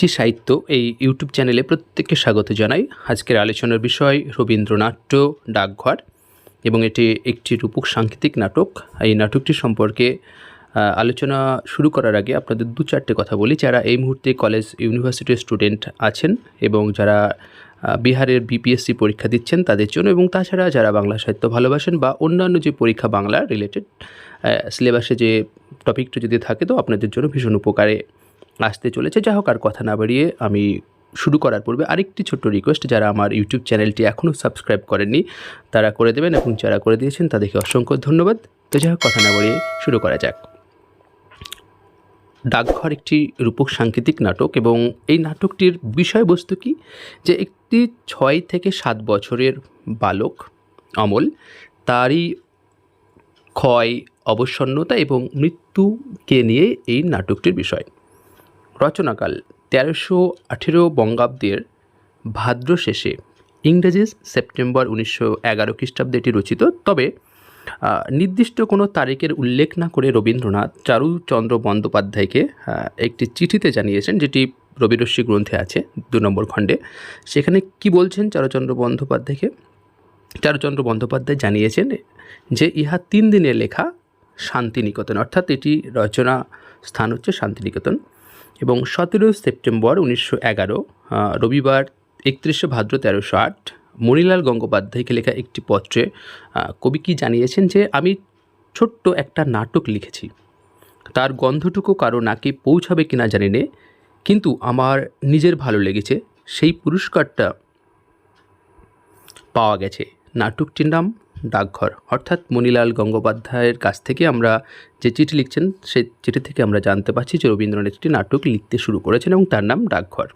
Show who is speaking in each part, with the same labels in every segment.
Speaker 1: জি সাহিত্য এই ইউটিউব চ্যানেলে প্রত্যেককে স্বাগত জানাই। আজকের আলোচনার বিষয় রবীন্দ্রনাট্য ডাকঘর এবং এটি একটি রূপক সাংকেতিক নাটক। এই নাটকটি সম্পর্কে আলোচনা শুরু করার আগে আপনাদের দু চারটে কথা বলি। যারা এই মুহূর্তে কলেজ ইউনিভার্সিটির স্টুডেন্ট আছেন এবং যারা বিহারের বিপিএসসি পরীক্ষা দিচ্ছেন তাদের জন্য এবং তাছাড়া যারা বাংলা সাহিত্য ভালোবাসেন বা অন্যান্য যে পরীক্ষা বাংলা রিলেটেড সিলেবাসে যে টপিকটা যদি থাকে তো আপনাদের জন্য ভীষণ উপকারে। আসতে চলেছে। যা হোক, আর কথা না বাড়িয়ে আমি শুরু করার পূর্বে আরেকটি ছোট্ট রিকোয়েস্ট যারা আমার ইউটিউব চ্যানেলটি এখনও সাবস্ক্রাইব করেননি, তারা করে দেবেন এবং যারা করে দিয়েছেন, তাদেরকে অসংখ্য ধন্যবাদ। তো যাই হোক, কথা না বাড়িয়ে শুরু করা যাক। ডাকঘর একটি রূপক সাংকেতিক নাটক এবং এই নাটকটির বিষয়বস্তু কি? যে একটি ছয় থেকে সাত বছরের বালক, অমল, তারই ক্ষয়, অবসন্নতা এবং মৃত্যুকে নিয়ে এই নাটকটির বিষয়। রচনাকাল তেরোশো আঠেরো বঙ্গাব্দের ভাদ্র শেষে। ইংরেজি সেপ্টেম্বর উনিশশো এগারো খ্রিস্টাব্দে এটি রচিত। তবে নির্দিষ্ট কোনো তারিখের উল্লেখ না করে রবীন্দ্রনাথ চারুচন্দ্র বন্দ্যোপাধ্যায়কে একটি চিঠিতে জানিয়েছেন, যেটি রবিরশ্মি গ্রন্থে আছে, দু নম্বর খণ্ডে। সেখানে কি বলছেন চারুচন্দ্র বন্দ্যোপাধ্যায়কে? চারুচন্দ্র বন্দ্যোপাধ্যায় জানিয়েছেন যে, ইহা তিন দিনের লেখা, শান্তিনিকেতন। অর্থাৎ এটি রচনা স্থান হচ্ছে শান্তিনিকেতন। এবং সতেরো সেপ্টেম্বর উনিশশো এগারো রবিবার একত্রিশে ভাদ্র তেরোশো আট, মণিলাল গঙ্গোপাধ্যায়কে লেখা একটি পত্রে কবি কি জানিয়েছেন যে, আমি ছোট্ট একটা নাটক লিখেছি। তার গন্ধটুকু কারও নাকে পৌঁছাবে কিনা জানি নে, কিন্তু আমার নিজের ভালো লেগেছে। সেই পুরস্কারটা পাওয়া গেছে। নাটকটির নাম ডাকঘর। অর্থাৎ মণিলাল গঙ্গোপাধ্যায়ের কাছ থেকে আমরা যে চিঠি লিখছেন, সেই চিঠি থেকে আমরা জানতে পারছি যে রবীন্দ্রনাথ একটি নাটক লিখতে শুরু করেছেন এবং তার নাম ডাকঘর।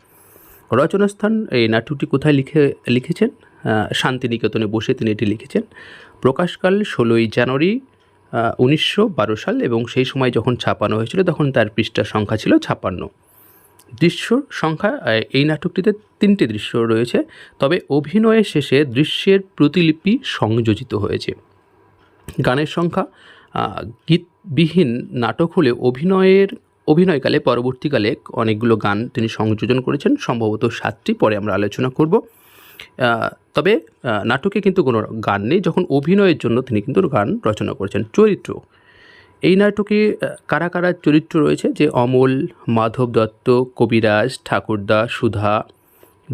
Speaker 1: রচনাস্থান এই নাটকটি কোথায় লিখে, লিখেছেন? শান্তিনিকেতনে বসে তিনি এটি লিখেছেন। প্রকাশকাল ষোলোই জানুয়ারি উনিশশো বারো সাল এবং সেই সময় যখন ছাপানো হয়েছিল তখন তার পৃষ্ঠার সংখ্যা ছিল ছাপান্ন দৃশ্য সংখ্যা এই নাটকটিতে তিনটি দৃশ্য রয়েছে, তবে অভিনয়ের শেষে দৃশ্যের প্রতিলিপি সংযোজিত হয়েছে। গানের সংখ্যা গীতবিহীন নাটক হলে অভিনয়ের, অভিনয়কালে পরবর্তীকালে অনেকগুলো গান তিনি সংযোজন করেছেন, সম্ভবত সাতটি, পরে আমরা আলোচনা করব। তবে নাটকে কিন্তু কোনো গান নেই, যখন অভিনয়ের জন্য তিনি কিন্তু গান রচনা করেছেন। চরিত্র এই নাটকে কারা কারা চরিত্র রয়েছে? যে অমল, মাধব দত্ত, কবিরাজ, ঠাকুরদা, সুধা,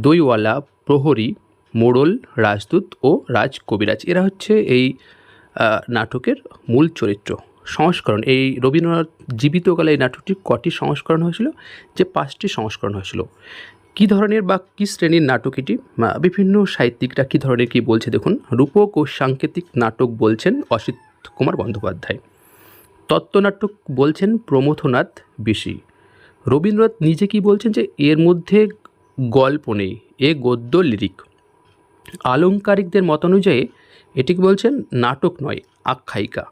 Speaker 1: দইওয়ালা, প্রহরী, মোড়ল, রাজদূত ও রাজ কবিরাজ। এরা হচ্ছে এই নাটকের মূল চরিত্র। সংস্করণ, এই রবীন্দ্রনাথ জীবিতকালে এই নাটকটি কটি সংস্করণ হয়েছিল? যে পাঁচটি সংস্করণ হয়েছিল। কী ধরনের বা কী শ্রেণির নাটক এটি? বিভিন্ন সাহিত্যিকরা কী ধরনের কী বলছে? দেখুন, রূপক ও সাংকেতিক নাটক বলছেন অসিত কুমার বন্দ্যোপাধ্যায়। তত্ত্বনাটক বলছেন প্রমথনাথ বিশি। রবীন্দ্রনাথ নিজে কি বলছেন যে, এর মধ্যে গল্প নেই, এ গদ্য লিরিক। আলংকারিকদের মতানুযায়ী এটি কি বলছেন, নাটক নয়, আখ্যায়িকা।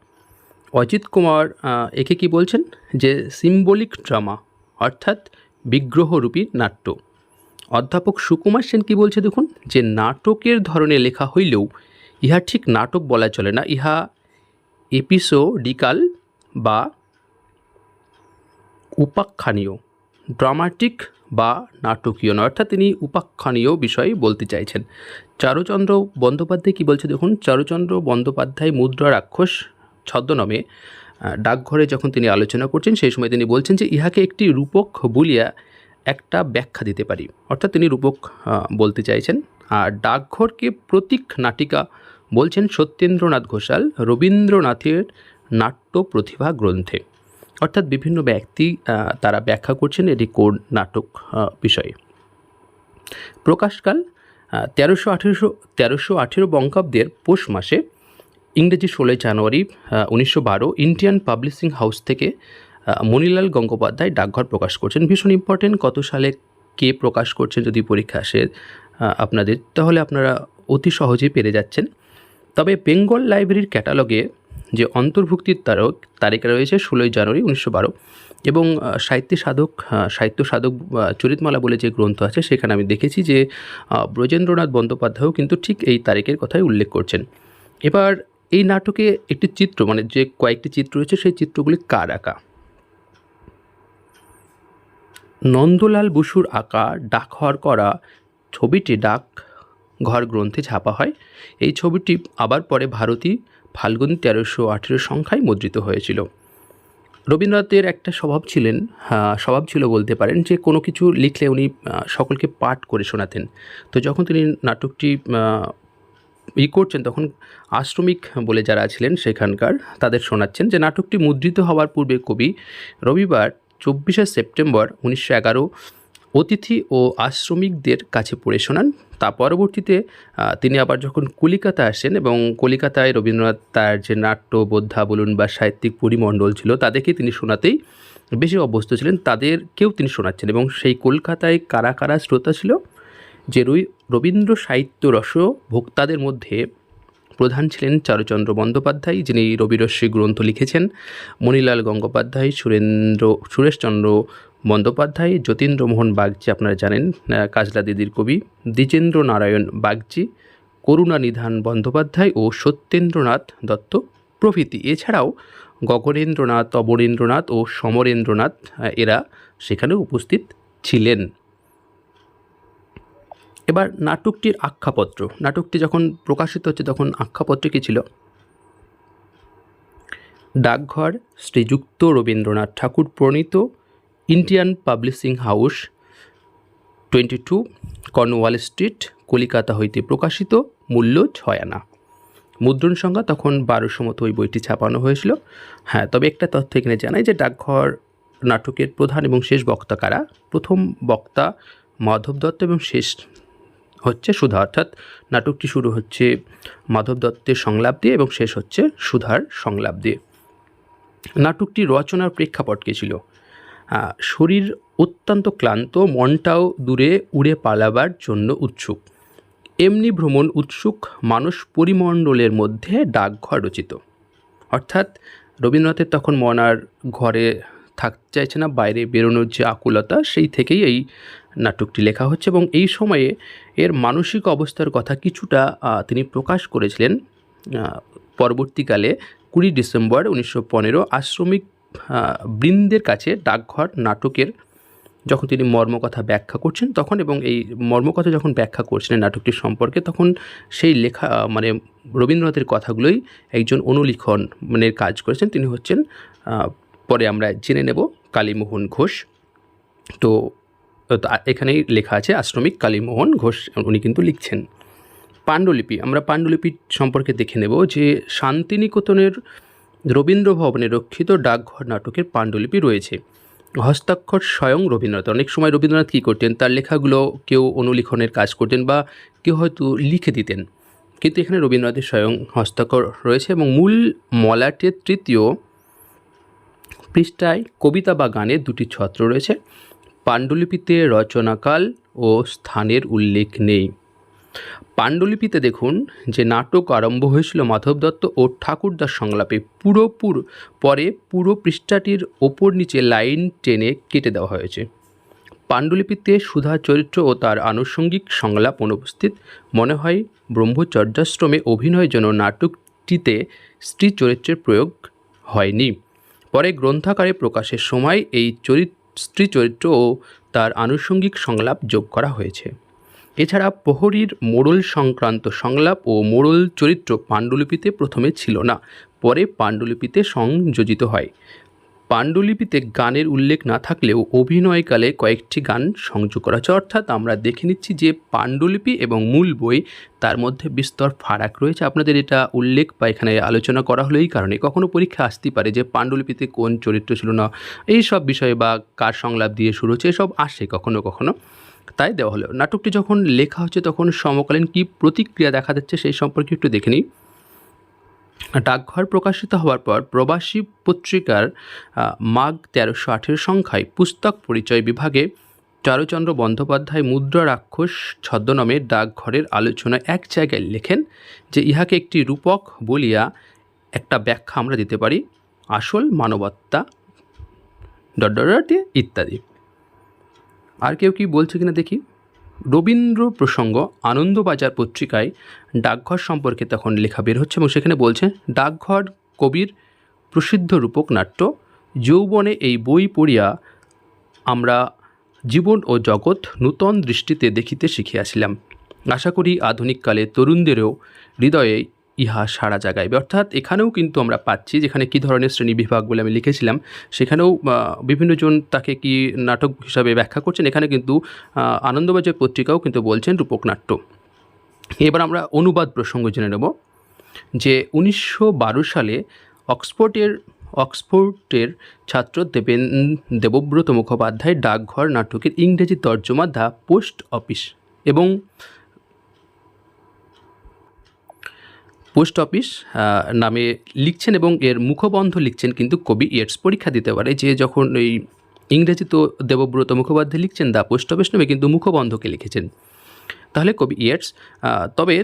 Speaker 1: অজিত কুমার একে কি বলছেন যে, সিম্বলিক ড্রামা, অর্থাৎ বিগ্রহরূপী নাট্য। অধ্যাপক সুকুমার সেন কি বলছে দেখুন, যে, নাটকের ধরনে লেখা হইলেও ইহা ঠিক নাটক বলা চলে না, ইহা এপিসোডিকাল বা উপাখ্যানীয়, ড্রামাটিক বা নাটকীয় নয়, অর্থাৎ তিনি উপাখ্যানীয় বিষয় বলতে চাইছেন। চারুচন্দ্র বন্দ্যোপাধ্যায় কী বলছে দেখুন? চারুচন্দ্র বন্দ্যোপাধ্যায় মুদ্রা রাক্ষস ছদ্মনামে ডাকঘরে যখন তিনি আলোচনা করছেন, সেই সময় তিনি বলছেন যে, ইহাকে একটি রূপক বলিয়া একটা ব্যাখ্যা দিতে পারি। অর্থাৎ তিনি রূপক বলতে চাইছেন। আর ডাকঘরকে প্রতীক নাটিকা বলছেন সত্যেন্দ্রনাথ ঘোষাল। রবীন্দ্রনাথের নাট্য প্রতিভা গ্রন্থে। অর্থাৎ বিভিন্ন ব্যক্তি তারা ব্যাখ্যা করছেন এটি কোন নাটক বিষয়ে। প্রকাশকাল তেরোশো আঠেরোশো, তেরোশো আঠেরো বঙ্গাব্দের পৌষ মাসে, ইংরেজি ষোলোই জানুয়ারি উনিশশো বারো ইন্ডিয়ান পাবলিশিং হাউস থেকে মণিলাল গঙ্গোপাধ্যায় ডাকঘর প্রকাশ করছেন। ভীষণ ইম্পর্টেন্ট কত সালে কে প্রকাশ করছেন যদি পরীক্ষা আসে আপনাদের, তাহলে আপনারা অতি সহজেই পেরে যাচ্ছেন। তবে বেঙ্গল লাইব্রেরির ক্যাটালগে যে অন্তর্ভুক্তির তারক তালিকা রয়েছে ষোলোই জানুয়ারি উনিশশো বারো এবং সাহিত্য সাধক সাহিত্য সাধক চরিতমালা বলে যে গ্রন্থ আছে সেখানে আমি দেখেছি যে ব্রজেন্দ্রনাথ বন্দ্যোপাধ্যায়ও কিন্তু ঠিক এই তারিখের কথাই উল্লেখ করছেন। এবার এই নাটকে একটি চিত্র মানে যে কয়েকটি চিত্র রয়েছে সেই চিত্রগুলি কার আঁকা? নন্দলাল বসুর আঁকা, ডাক ডাকঘর করা, ছবিটি ডাক ঘর গ্রন্থে ছাপা হয়। এই ছবিটি আবার পরে ভারতী ফাল্গুন তেরোশো আঠেরো সংখ্যায় মুদ্রিত হয়েছিল। রবীন্দ্রনাথের একটা স্বভাব ছিলেন স্বভাব ছিল বলতে পারেন যে কোনো কিছু লিখলে উনি সকলকে পাঠ করে শোনাতেন। তো যখন তিনি নাটকটি ই করছেন, তখন আশ্রমিক বলে যারা ছিলেন সেখানকার, তাদের শোনাচ্ছেন যে নাটকটি মুদ্রিত হওয়ার পূর্বে কবি রবিবার চব্বিশে সেপ্টেম্বর উনিশশো এগারো অতিথি ও আশ্রমিকদের কাছে পড়ে শোনান। তা পরবর্তীতে তিনি আবার যখন কলিকাতা আসেন এবং কলিকাতায় রবীন্দ্রনাথ তার যে নাট্য, বোদ্ধা বলুন বা সাহিত্যিক পরিমণ্ডল ছিল তাদেরকে তিনি শোনাতেই বেশি অভ্যস্ত ছিলেন। তাদেরকেও তিনি শোনাচ্ছেন এবং সেই কলকাতায় কারা কারা শ্রোতা ছিল? যে রবি- রবীন্দ্র সাহিত্য রস ভোক্তাদের মধ্যে প্রধান ছিলেন চারুচন্দ্র বন্দ্যোপাধ্যায়, যিনি রবিরশ্মি গ্রন্থ লিখেছেন, মণিলাল গঙ্গোপাধ্যায়, সুরেন্দ্র, সুরেশচন্দ্র বন্দ্যোপাধ্যায়, যতীন্দ্রমোহন বাগচি, আপনারা জানেন কাজলা দিদির কবি দ্বিজেন্দ্র নারায়ণ বাগচি করুণানিধান বন্দ্যোপাধ্যায় ও সত্যেন্দ্রনাথ দত্ত প্রভৃতি। এছাড়াও গগনেন্দ্রনাথ অবরেন্দ্রনাথ ও সমরেন্দ্রনাথ এরা সেখানে উপস্থিত ছিলেন। এবার নাটকটির আখ্যাপত্র। নাটকটি যখন প্রকাশিত হচ্ছে, তখন আখ্যাপত্র কী ছিল? ডাকঘর, শ্রীযুক্ত রবীন্দ্রনাথ ঠাকুর প্রণীত Indian publishing house twenty two Cornwall street Calcutta হইতে প্রকাশিত, মূল্য ছয় আনা। মুদ্রণ সংখ্যা তখন বারোশো মতো ওই বইটি ছাপানো হয়েছিল। হ্যাঁ তবে একটা তথ্য এখানে জানাই যে ডাকঘর নাটকের প্রধান এবং শেষ বক্তা কারা? প্রথম বক্তা মাধব দত্ত এবং শেষ হচ্ছে সুধা। অর্থাৎ নাটকটি শুরু হচ্ছে মাধব দত্তের সংলাপ দিয়ে এবং শেষ হচ্ছে সুধার সংলাপ দিয়ে। নাটকটি রচনার প্রেক্ষাপট কী ছিল? শরীর অত্যন্ত ক্লান্ত, মনটাও দূরে উড়ে পালাবার জন্য উৎসুক। এমনি ভ্রমণ উৎসুক মানুষ পরিমণ্ডলের মধ্যে ডাকঘর রচিত। অর্থাৎ রবীন্দ্রনাথের তখন মন আর ঘরে থাকতে চাইছে না, বাইরে বেরোনোর যে আকুলতা, সেই থেকেই এই নাটকটি লেখা হচ্ছে এবং এই সময়ে এর মানসিক অবস্থার কথা কিছুটা তিনি প্রকাশ করেছিলেন। পরবর্তীকালে কুড়ি ডিসেম্বর উনিশশো পনেরো আশ্রমিক বৃন্দের কাছে ডাকঘর, নাটকের, যখন তিনি মর্মকথা ব্যাখ্যা করছেন তখন এবং এই মর্মকথা যখন ব্যাখ্যা করছিলেন নাটকটির সম্পর্কে, তখন সেই লেখা মানে রবীন্দ্রনাথের কথাগুলোই একজন অনুলিখন মানে কাজ করেছেন। তিনি হচ্ছেন পরে আমরা জেনে নেব, কালীমোহন ঘোষ। তো তো, এখানেই লেখা আছে, আশ্রমিক কালীমোহন ঘোষ উনি কিন্তু লিখছেন। পাণ্ডুলিপি, আমরা পাণ্ডুলিপি সম্পর্কে দেখে নেব যে শান্তিনিকেতনের রবীন্দ্র ভবনে রক্ষিত ডাকঘর নাটকের পাণ্ডুলিপি রয়েছে। হস্তাক্ষর স্বয়ং রবীন্দ্রনাথ। অনেক সময় রবীন্দ্রনাথ কী করতেন? তার লেখাগুলো কেউ অনুলিখনের কাজ করতেন বা কেউ হয়তো লিখে দিতেন। কিন্তু এখানে রবীন্দ্রনাথের স্বয়ং হস্তাক্ষর রয়েছে এবং মূল মলাটের তৃতীয় পৃষ্ঠায় কবিতা বা গানের দুটি ছত্র রয়েছে। পাণ্ডুলিপিতে রচনাকাল ও স্থানের উল্লেখ নেই। পাণ্ডুলিপিতে দেখুন যে নাটক আরম্ভ হয়েছিল মাধব দত্ত ও ঠাকুরদার সংলাপে। পুরোপুর পরে পুরো পৃষ্ঠাটির ওপর নিচে লাইন টেনে কেটে দেওয়া হয়েছে। পাণ্ডুলিপিতে সুধা চরিত্র ও তার আনুষঙ্গিক সংলাপ অনুপস্থিত। মনে হয় ব্রহ্মচর্যাশ্রমে অভিনয়ের জন্য নাটকটিতে স্ত্রী চরিত্রের প্রয়োগ হয়নি। পরে গ্রন্থাকারে প্রকাশের সময় এই চরিত, স্ত্রী চরিত্র ও তার আনুষঙ্গিক সংলাপ যোগ করা হয়েছে। এছাড়া প্রহরীর মোড়ল সংক্রান্ত সংলাপ ও মোড়ল চরিত্র পাণ্ডুলিপিতে প্রথমে ছিল না, পরে পাণ্ডুলিপিতে সংযোজিত হয়। পাণ্ডুলিপিতে গানের উল্লেখ না থাকলেও অভিনয়কালে কয়েকটি গান সংযোগ করা হয়েছে। অর্থাৎ আমরা দেখে নিচ্ছি যে পাণ্ডুলিপি এবং মূল বই, তার মধ্যে বিস্তর ফারাক রয়েছে। আপনাদের এটা উল্লেখ বা এখানে আলোচনা করা হলো এই কারণে। কখনো পরীক্ষা আসতেই পারে যে পাণ্ডুলিপিতে কোন চরিত্র ছিল না। এই সব বিষয়ে বা কার সংলাপ দিয়ে শুরু হচ্ছে, এসব আসে কখনো কখনো। তাই দেওয়া হলো। নাটকটি যখন লেখা হচ্ছে, তখন সমকালীন কী প্রতিক্রিয়া দেখা যাচ্ছে সেই সম্পর্কে একটু দেখে নিই। ডাকঘর প্রকাশিত হওয়ার পর প্রবাসী পত্রিকার মাঘ তেরোশো আঠেরো সংখ্যায় পুস্তক পরিচয় বিভাগে চারুচন্দ্র বন্দ্যোপাধ্যায় মুদ্রা রাক্ষস ছদ্মনামে ডাকঘরের আলোচনায় এক জায়গায় লেখেন যে, ইহাকে একটি রূপক বলিয়া একটা ব্যাখ্যা আমরা দিতে পারি। আসল মানবত্তা ডট ডট, ইত্যাদি। আর কেউ কি বলছে কিনা দেখি? রবীন্দ্র প্রসঙ্গ আনন্দবাজার পত্রিকায় ডাকঘর সম্পর্কে তখন লেখা বের হচ্ছে এবং সেখানে বলছে, ডাকঘর কবির প্রসিদ্ধ রূপক নাট্য, যৌবনে এই বই পড়িয়া আমরা জীবন ও জগৎ নূতন দৃষ্টিতে দেখিতে শিখিয়াছিলাম। আশা করি আধুনিককালে তরুণদেরও হৃদয়ে ইহা সারা জায়গায় অর্থাৎ এখানেও কিন্তু আমরা পাচ্ছি, যেখানে কী ধরনের শ্রেণি বিভাগ বলে আমি লিখেছিলাম, সেখানেও বিভিন্নজন তাকে কি নাটক হিসাবে ব্যাখ্যা করছেন, এখানে কিন্তু আনন্দবাজার পত্রিকাও কিন্তু বলছেন রূপক নাট্য। এবার আমরা অনুবাদ প্রসঙ্গ জেনে নেব, যে উনিশশো বারো সালে অক্সফোর্ডের অক্সফোর্ডের ছাত্র দেবেন, দেবব্রত মুখোপাধ্যায় ডাকঘর নাটকের ইংরেজি তর্জমা দ্য পোস্ট অফিস এবং পোস্ট অফিস নামে লিখছেন এবং এর মুখবন্ধ লিখছেন কিন্তু কবি ইয়েটস পরীক্ষা দিতে পারে। যে যখন এই ইংরেজি তো দেবব্রত মুখোপাধ্যায় লিখছেন দ্য পোস্ট অফিস নামে কিন্তু মুখবন্ধকে লিখেছেন। তাহলে কবি ইয়েটস তবে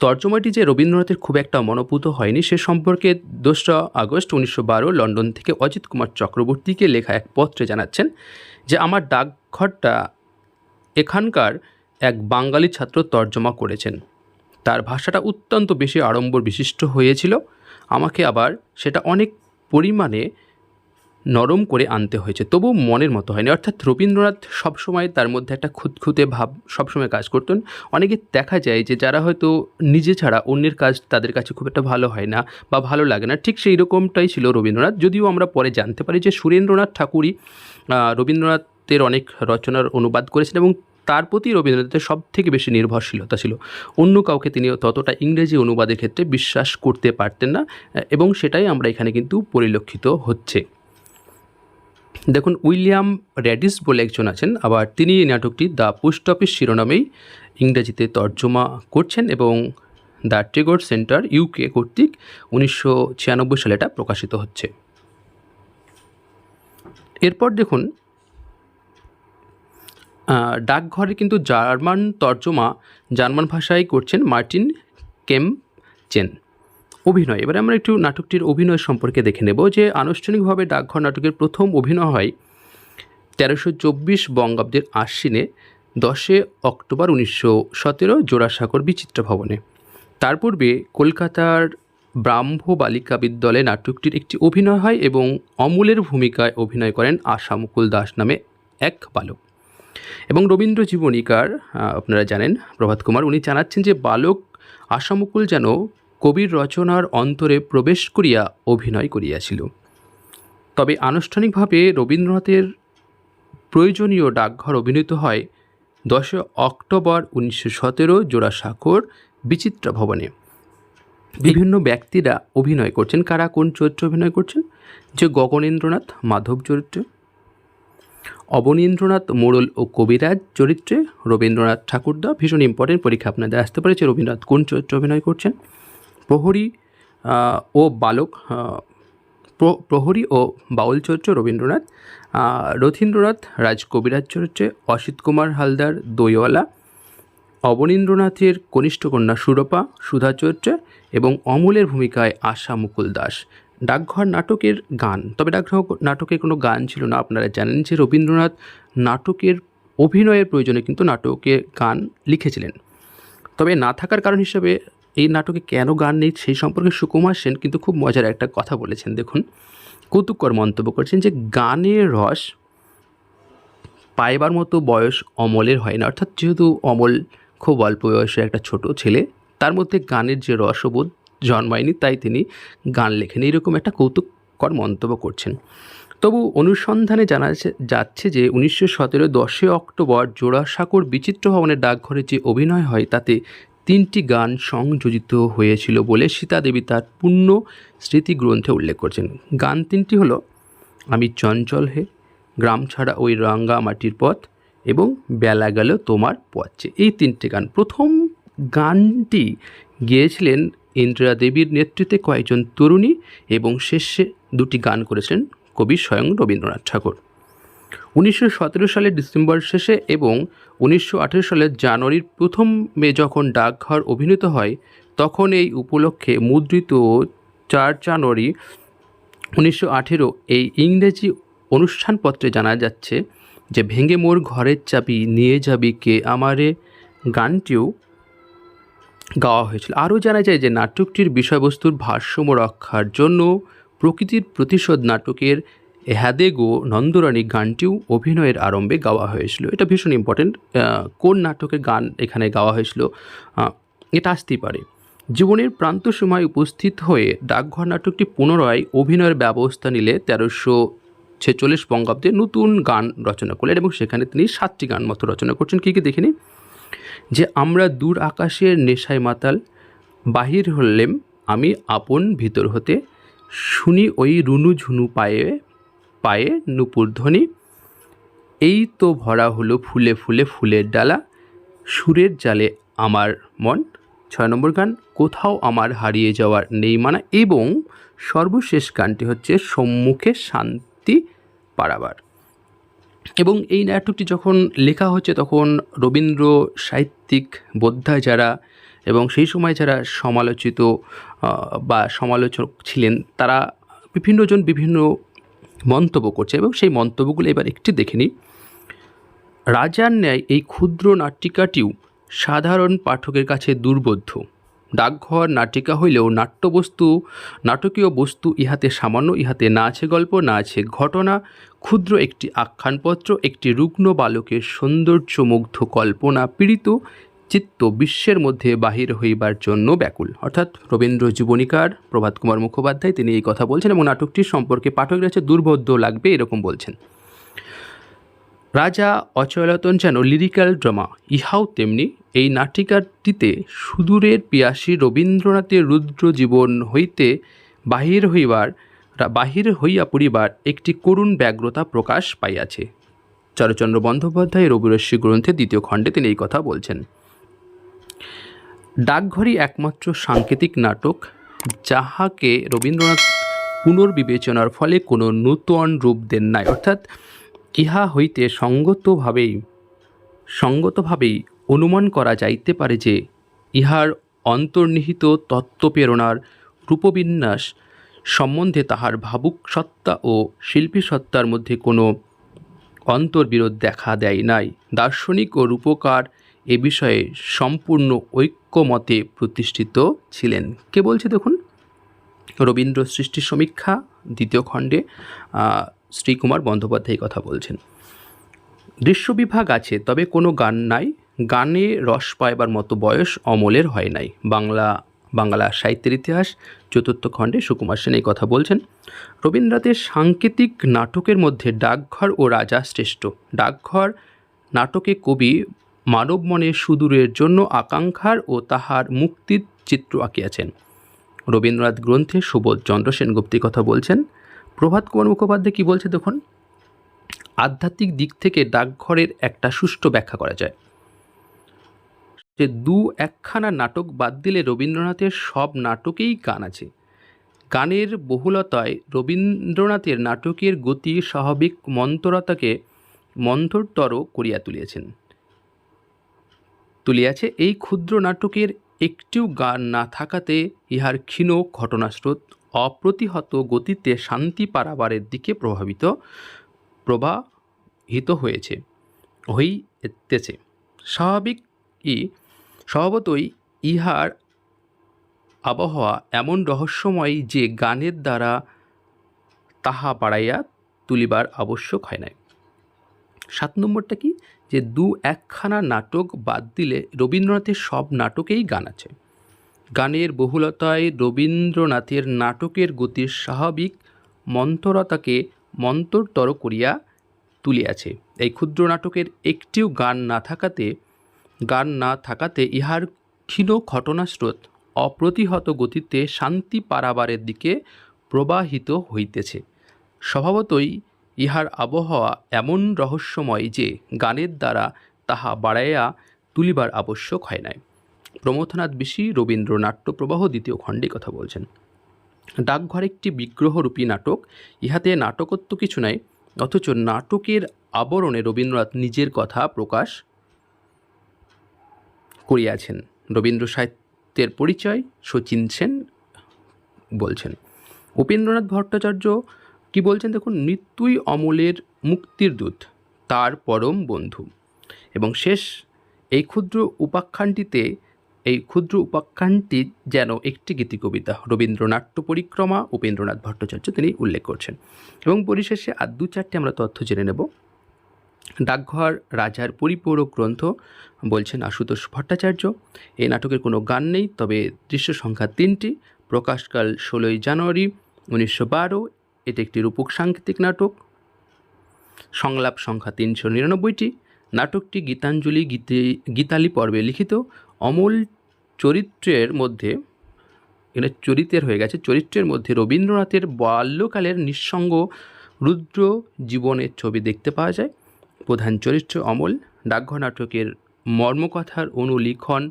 Speaker 1: তর্জমাটি যে রবীন্দ্রনাথের খুব একটা মনোপুত হয়নি, সে সম্পর্কে দোসরা আগস্ট উনিশশো বারো লন্ডন থেকে অজিত কুমার চক্রবর্তীকে লেখা এক পত্রে জানাচ্ছেন যে, আমার ডাকঘরটা এখানকার এক বাঙালি ছাত্র তর্জমা করেছেন। তার ভাষাটা অত্যন্ত বেশি আড়ম্বর বিশিষ্ট হয়েছিল। আমাকে আবার সেটা অনেক পরিমাণে নরম করে আনতে হয়েছে। তবু মনের মতো হয়নি। অর্থাৎ রবীন্দ্রনাথ সবসময় তার মধ্যে একটা খুঁতখুঁতে ভাব সবসময় কাজ করতেন। অনেকে দেখা যায় যে যারা হয়তো নিজে ছাড়া অন্যের কাজ তাদের কাছে খুব একটা ভালো হয় না বা ভালো লাগে না। ঠিক সেই রকমটাই ছিল রবীন্দ্রনাথ। যদিও আমরা পরে জানতে পারি যে সুরেন্দ্রনাথ ঠাকুরই রবীন্দ্রনাথের অনেক রচনার অনুবাদ করেছেন এবং তার প্রতি রবীন্দ্রনাথের সব থেকে বেশি নির্ভরশীলতা ছিল। অন্য কাউকে তিনি ততটা ইংরেজি অনুবাদের ক্ষেত্রে বিশ্বাস করতে পারতেন না, এবং সেটাই আমরা এখানে কিন্তু পরিলক্ষিত হচ্ছে। দেখুন, উইলিয়াম র্যাডিস বলে একজন আছেন, আবার তিনি এই নাটকটি দ্য পোস্ট অফিস শিরোনামেই ইংরেজিতে তর্জমা করছেন, এবং দ্য ট্রিগর সেন্টার ইউকে কর্তৃক উনিশশো ছিয়ানব্বই সালে এটা প্রকাশিত হচ্ছে। এরপর দেখুন ডাকঘরে কিন্তু জার্মান তর্জমা জার্মান ভাষায় করছেন মার্টিন কেমচেন অভিনয়। এবারে আমরা একটু নাটকটির অভিনয় সম্পর্কে দেখে নেব যে আনুষ্ঠানিকভাবে ডাকঘর নাটকের প্রথম অভিনয় হয় তেরোশো চব্বিশ বঙ্গাব্দের আশ্বিনে দশে অক্টোবর উনিশশো সতেরো জোড়াসাগর বিচিত্র ভবনে। তার পূর্বে কলকাতার ব্রাহ্ম বালিকা বিদ্যালয়ে নাটকটির একটি অভিনয় হয় এবং অমূলের ভূমিকায় অভিনয় করেন আশা মুকুল দাস নামে এক বালক। এবং রবীন্দ্র জীবনীকার আপনারা জানেন, প্রভাত কুমার, উনি জানাচ্ছেন যে বালক আশামুকুল যেন কবির রচনার অন্তরে প্রবেশ করিয়া অভিনয় করিয়াছিল। তবে আনুষ্ঠানিকভাবে রবীন্দ্রনাথের প্রয়োজনীয় ডাকঘর অভিনীত হয় দশই অক্টোবর উনিশশো সতেরো জোড়াসাঁকোর বিচিত্র ভবনে। বিভিন্ন ব্যক্তিরা অভিনয় করছেন। কারা কোন চরিত্রে অভিনয় করছেন? যে গগনেন্দ্রনাথ, মাধব চরিত্রে। অবনীন্দ্রনাথ মোড়ল ও কবিরাজ চরিত্রে রবীন্দ্রনাথ ঠাকুরদা ভীষণ ইম্পর্টেন্ট পরীক্ষা আপনাদের আসতে পারে রবীন্দ্রনাথ কোন চরিত্রে অভিনয় করছেন? প্রহরী ও বালক প্র- প্রহরী ও বাউল চরিত্রে রবীন্দ্রনাথ রথীন্দ্রনাথ, রাজ কবিরাজ চরিত্রে অসিত কুমার হালদার, দইওয়ালা, অবনীন্দ্রনাথের কনিষ্ঠ কন্যা সুরপা, সুধা চরিত্রে এবং অমূলের ভূমিকায় আশা মুকুল দাস। ডাকঘর নাটকের গান। তবে ডাকঘর নাটকে কোনো গান ছিল না, আপনারা জানেন যে রবীন্দ্রনাথ নাটকের অভিনয়ের প্রয়োজনে কিন্তু নাটকে গান লিখেছিলেন। তবে না থাকার কারণ হিসেবে এই নাটকে কেন গান নেই সেই সম্পর্কে সুকুমার সেন কিন্তু খুব মজার একটা কথা বলেছেন। দেখুন, কৌতুককর মন্তব্য করেছেন যে গানের রস পাইবার মতো বয়স অমলের হয় না। অর্থাৎ যেহেতু অমল খুব অল্প বয়সে একটা ছোট ছেলে, তার মধ্যে গানের যে রসবোধ জন্মায়নি, তাই তিনি গান লেখেন। এইরকম একটা কৌতুককর মন্তব্য করছেন। তবু অনুসন্ধানে জানা যাচ্ছে- যে উনিশশো সতেরো দশই অক্টোবর জোড়াসাঁকোর বিচিত্র ভবনের ডাকঘরে যে অভিনয় হয়, তাতে তিনটি গান সংযোজিত হয়েছিল বলে সীতা দেবী তার পূর্ণ স্মৃতি গ্রন্থে উল্লেখ করছেন। গান তিনটি হলো, আমি চঞ্চল হে, গ্রাম ছাড়া ওই রাঙ্গা মাটির পথ এবং বেলা গেল তোমার পথে এই তিনটে গান। প্রথম গানটি গেয়েছিলেন ইন্দিরা দেবীর নেতৃত্বে কয়েকজন তরুণী এবং শেষে দুটি গান করেছিলেন কবি স্বয়ং রবীন্দ্রনাথ ঠাকুর। উনিশশো সতেরো সালের ডিসেম্বর শেষে এবং উনিশশো আঠেরো সালের জানুয়ারির প্রথম যখন ডাকঘর অভিনীত হয়, তখন এই উপলক্ষে মুদ্রিত চার জানুয়ারি উনিশশো আঠেরো এই ইংরেজি অনুষ্ঠানপত্রে জানা যাচ্ছে যে, ভেঙে মোর ঘরের চাবি, নিয়ে যাবি কে আমারে? গানটিও গাওয়া হয়েছিল। আরও জানা যায় যে নাটকটির বিষয়বস্তুর ভারসাম্য রক্ষার জন্য প্রকৃতির প্রতিশোধ নাটকের হ্যাদে গো নন্দরানী গানটিও অভিনয়ের আরম্ভে গাওয়া হয়েছিল। এটা ভীষণ ইম্পর্টেন্ট কোন নাটকের গান এখানে গাওয়া হয়েছিল এটা আসতেই পারে। জীবনের প্রান্ত সময় উপস্থিত হয়ে ডাকঘর নাটকটি পুনরায় অভিনয়ের ব্যবস্থা নিলে তেরোশো ছেচল্লিশ বঙ্গাব্দে নতুন গান রচনা করলেন এবং সেখানে তিনি সাতটি গান মতো রচনা করছেন। কী কী দেখে নিই যে আমরা দূর আকাশের নেশায় মাতাল, বাহির হলেম আমি আপন ভিতর হতে, শুনি ওই রুনু ঝুনু পায়ে পায়ে নুপুর ধ্বনি। এই তো ভরা হলো ফুলে ফুলে ফুলের ডালা, সুরের জালে আমার মন। ছয় নম্বর গান, কোথাও আমার হারিয়ে যাওয়ার নেই মানা এবং সর্বশেষ গানটি হচ্ছে সম্মুখে শান্তি পাড়াবার। এবং এই নাটকটি যখন লেখা হচ্ছে তখন রবীন্দ্র সাহিত্যিক বোদ্ধায় যারা এবং সেই সময় যারা সমালোচিত বা সমালোচক ছিলেন, তারা বিভিন্নজন বিভিন্ন মন্তব্য করছে এবং সেই মন্তব্যগুলো এবার একটি দেখে নিই। রাজার ন্যায় এই ক্ষুদ্র নাটিকাটিও সাধারণ পাঠকের কাছে দুর্বোধ্য। ডাকঘর, নাটিকা হইলেও নাট্যবস্তু, নাটকীয় বস্তু, ইহাতে সামান্য, ইহাতে না আছে গল্প, না আছে ঘটনা, ক্ষুদ্র একটি আখ্যানপত্র, একটি রুগ্ন বালকের সৌন্দর্যমুগ্ধ কল্পনা পীড়িত, চিত্ত বিশ্বের মধ্যে বাহির হইবার জন্য ব্যাকুল। অর্থাৎ রবীন্দ্র জীবনীকার প্রভাত কুমার মুখোপাধ্যায়, তিনি এই কথা বলছেন এবং নাটকটির সম্পর্কে পাঠকের কাছে দুর্বোধ্য লাগবে, এরকম বলছেন। রাজা অচয়তন যেন লিরিক্যাল ড্রামা ইহাও তেমনি এই নাটিকাটিতে সুদূরের পিয়াসী রবীন্দ্রনাথের রুদ্র জীবন হইতে বাহির হইবার বাহির হইয়া পড়িবার একটি করুণ ব্যগ্রতা প্রকাশ পাইয়াছে। চরচন্দ্র বন্দ্যোপাধ্যায় রবিরশ্মি গ্রন্থে দ্বিতীয় খণ্ডে তিনি এই কথা বলছেন। ডাকঘরই একমাত্র সাংকেতিক নাটক, যাহাকে রবীন্দ্রনাথ পুনর্বিবেচনার ফলে কোনো নূতন রূপ দেন নাই। অর্থাৎ ইহা হইতে সঙ্গতভাবেই সঙ্গতভাবেই অনুমান করা যাইতে পারে যে, ইহার অন্তর্নিহিত তত্ত্বপ্রেরণার রূপবিন্যাস সম্বন্ধে তাহার ভাবুক সত্তা ও শিল্পী সত্তার মধ্যে কোনো অন্তর্বিরোধ দেখা দেয় নাই। দার্শনিক ও রূপকার এ বিষয়ে সম্পূর্ণ ঐক্যমতে প্রতিষ্ঠিত ছিলেন। কে বলছে দেখুন? রবীন্দ্র সৃষ্টি সমীক্ষা, দ্বিতীয় খণ্ডে শ্রীকুমার বন্দ্যোপাধ্যায় কথা বলছেন। দৃশ্য বিভাগ আছে, তবে কোনো গান নাই। গানে রস পাইবার মতো বয়স অমলের হয় নাই। বাংলা বাংলা সাহিত্যের ইতিহাস, চতুর্থ খণ্ডে সুকুমার সেন এই কথা বলছেন। রবীন্দ্রনাথের সাংকেতিক নাটকের মধ্যে ডাকঘর ও রাজা শ্রেষ্ঠ। ডাকঘর, নাটকে কবি মানব মনে সুদূরের জন্য আকাঙ্ক্ষার ও তাহার মুক্তির চিত্র আঁকিয়াছেন। রবীন্দ্রনাথ গ্রন্থে সুবোধ চন্দ্র সেনগুপ্ত কথা বলছেন। প্রভাত কুমার মুখোপাধ্যায় কী বলছে দেখুন? আধ্যাত্মিক দিক থেকে ডাকঘরের একটা সুষ্ঠু ব্যাখ্যা করা যায়। যে দু একখানা নাটক বাদ দিলে রবীন্দ্রনাথের সব নাটকেই গান আছে। গানের বহুলতায় রবীন্দ্রনাথের নাটকের গতি, স্বাভাবিক মন্তরতাকে মন্থরতর করিয়া তুলিয়াছেন। তুলিয়াছে এই ক্ষুদ্র নাটকের একটিও গান না থাকাতে ইহার ক্ষীণ ঘটনাস্রোত অপ্রতিহত গতিতে শান্তি পারাবারের দিকে প্রভাবিত, প্রবাহিত হয়েছে, হইতেছে। স্বাভাবিক ই, স্বভাবতই ইহার আবহাওয়া এমন রহস্যময় যে গানের দ্বারা তাহা বাড়াইয়া তুলিবার আবশ্যক হয় নাই। সাত নম্বরটা কি? যে দু একখানা নাটক বাদ দিলে রবীন্দ্রনাথের সব নাটকেই গান আছে। গানের বহুলতায় রবীন্দ্রনাথের নাটকের গতির স্বাভাবিক মন্থরতাকে মন্তরতর করিয়া তুলিয়াছে। এই ক্ষুদ্র নাটকের একটিও গান না থাকাতে, গান না থাকাতে ইহার ক্ষীণ ঘটনাস্রোত অপ্রতিহত গতিতে শান্তি পারাবারের দিকে প্রবাহিত হইতেছে। স্বভাবতই ইহার আবহাওয়া এমন রহস্যময় যে, গানের দ্বারা তাহা বাড়াইয়া তুলিবার আবশ্যক হয় নাই। প্রমথনাথ বিশি রবীন্দ্র নাট্যপ্রবাহ দ্বিতীয় খণ্ডে কথা বলছেন। ডাকঘর একটি বিগ্রহরূপী নাটক, ইহাতে নাটকত্ব কিছু নাই, অথচ নাটকের আবরণে রবীন্দ্রনাথ নিজের কথা প্রকাশ করিয়াছেন। রবীন্দ্র সাহিত্যের পরিচয় শচীন সেন বলছেন। উপেন্দ্রনাথ ভট্টাচার্য কি বলছেন দেখুন, মৃত্যুই অমলের মুক্তির দূত, তার পরম বন্ধু। এবং শেষ এই ক্ষুদ্র উপাখ্যানটিতে এই ক্ষুদ্র উপাখ্যানটি যেন একটি গীতিকবিতা রবীন্দ্রনাট্য পরিক্রমা, উপেন্দ্রনাথ ভট্টাচার্য তিনি উল্লেখ করছেন। এবং পরিশেষে আর দু চারটে আমরা তথ্য জেনে নেব। ডাকঘর, রাজার পরিপূরক গ্রন্থ বলছেন আশুতোষ ভট্টাচার্য। এই নাটকের কোনো গান নেই, তবে দৃশ্য সংখ্যা তিনটি। প্রকাশকাল ষোলোই জানুয়ারি উনিশশো বারো, এটি একটি রূপক সাংকেতিক নাটক। সংলাপ সংখ্যা তিনশো নিরানব্বইটি। নাটকটি গীতাঞ্জলি গীতে, গীতালি পর্বে লিখিত। অমল চরিত্রের মধ্যে এখানে চরিত্রের হয়ে গেছে, চরিত্রের মধ্যে রবীন্দ্রনাথের বাল্যকালের নিঃসঙ্গ রুদ্র জীবনের ছবি দেখতে পাওয়া যায়। প্রধান চরিত্র অমল, ডাকঘর নাটকের মর্মকথার অনুলিখন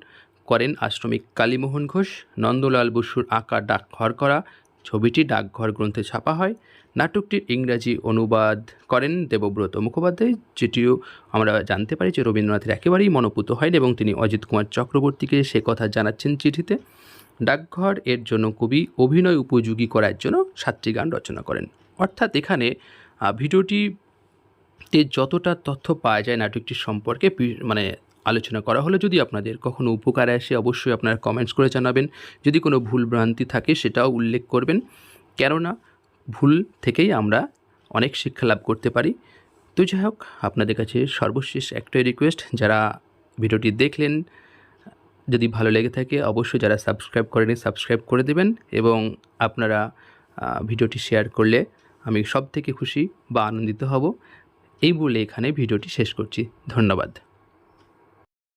Speaker 1: করেন আশ্রমিক কালীমোহন ঘোষ, নন্দলাল বসুর আঁকা ডাকঘর করা, ছবিটি ডাকঘর গ্রন্থে ছাপা হয়। নাটকটির ইংরাজি অনুবাদ করেন দেবব্রত মুখোপাধ্যায় যেটিও আমরা জানতে পারি যে রবীন্দ্রনাথের একেবারেই মনোপুত হয়নি এবং তিনি অজিত কুমার চক্রবর্তীকে সে কথা জানাচ্ছেন চিঠিতে। ডাকঘর এর জন্য কবি অভিনয় উপযোগী করার জন্য সাতটি গান রচনা করেন। অর্থাৎ এখানে আহ, ভিডিওটিতে যতটা তথ্য পাওয়া যায় নাটকটি সম্পর্কে মানে আলোচনা করা হলো যদি আপনাদের কখনো উপকার আসে অবশ্যই আপনারা কমেন্টস করে জানাবেন। যদি কোনো ভুল ভ্রান্তি থাকে সেটাও উল্লেখ করবেন। কেননা ভুল থেকেই আমরা অনেক শিক্ষা লাভ করতে পারি। তো যাই হোক, আপনাদের কাছে সর্বশেষ একটাই রিকোয়েস্ট যারা ভিডিওটি দেখলেন, যদি ভালো লেগে থাকে, অবশ্যই যারা সাবস্ক্রাইব করেনি সাবস্ক্রাইব করে দেবেন এবং আপনারা ভিডিওটি শেয়ার করলে আমি সব থেকে খুশি বা আনন্দিত হব। এই বলে এখানে ভিডিওটি শেষ করছি। ধন্যবাদ।